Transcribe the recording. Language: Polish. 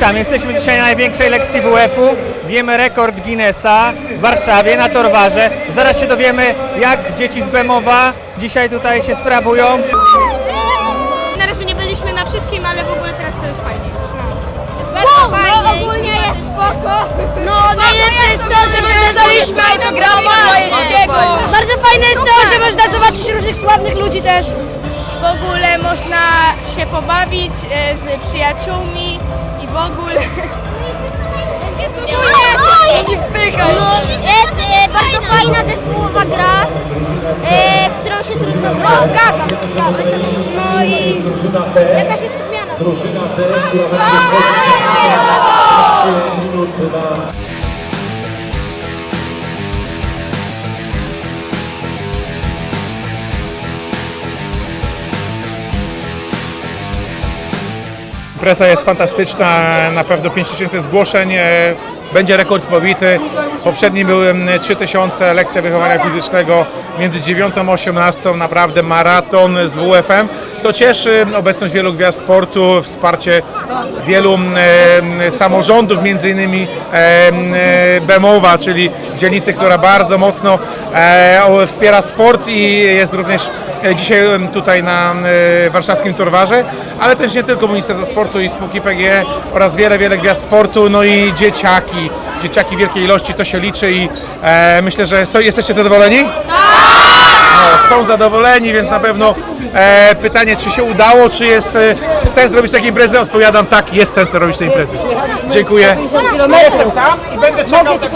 Witam, jesteśmy dzisiaj na największej lekcji WF-u. Wiemy rekord Guinnessa w Warszawie na Torwarze. Zaraz się dowiemy, jak dzieci z Bemowa dzisiaj tutaj się sprawują. Na razie nie byliśmy na wszystkim, ale w ogóle teraz to jest fajnie. Bardzo fajnie. No ogólnie jest spoko. No najlepsze jest to, że można Dostaliśmy autografy Majewskiego. Bardzo fajne jest to, że można zobaczyć różnych sławnych ludzi też. W ogóle można się pobawić e, z przyjaciółmi i w ogóle... Nie wpychaj. No, jest e, bardzo fajna zespołowa gra, e, w którą się trudno gra. No, zgadzam się, zgadzam. No i jakaś jest odmiana. Impreza jest fantastyczna, na pewno 5000 zgłoszeń, e, będzie rekord pobity. Poprzedni były mm, 3000 lekcja wychowania fizycznego między 9 a 18, naprawdę maraton z WFM. To cieszy obecność wielu gwiazd sportu, wsparcie wielu mm, e, samorządów, między innymi e, mm, e, Bemowa, czyli dzielnicy, która bardzo mocno e, wspiera sport i jest również e, dzisiaj tutaj na e, warszawskim Torwarze, ale też nie tylko Ministerstwo Sportu i spółki PGE oraz wiele, wiele gwiazd sportu, no i dzieciaki, dzieciaki wielkiej ilości, to się liczy i e, myślę, że jesteście zadowoleni? No, są zadowoleni, więc na pewno e, pytanie, czy się udało, czy jest e, sens robić takiej imprezy? Odpowiadam tak, jest sens robić tej imprezy. Dziękuję. Jestem tam i będę czekał tak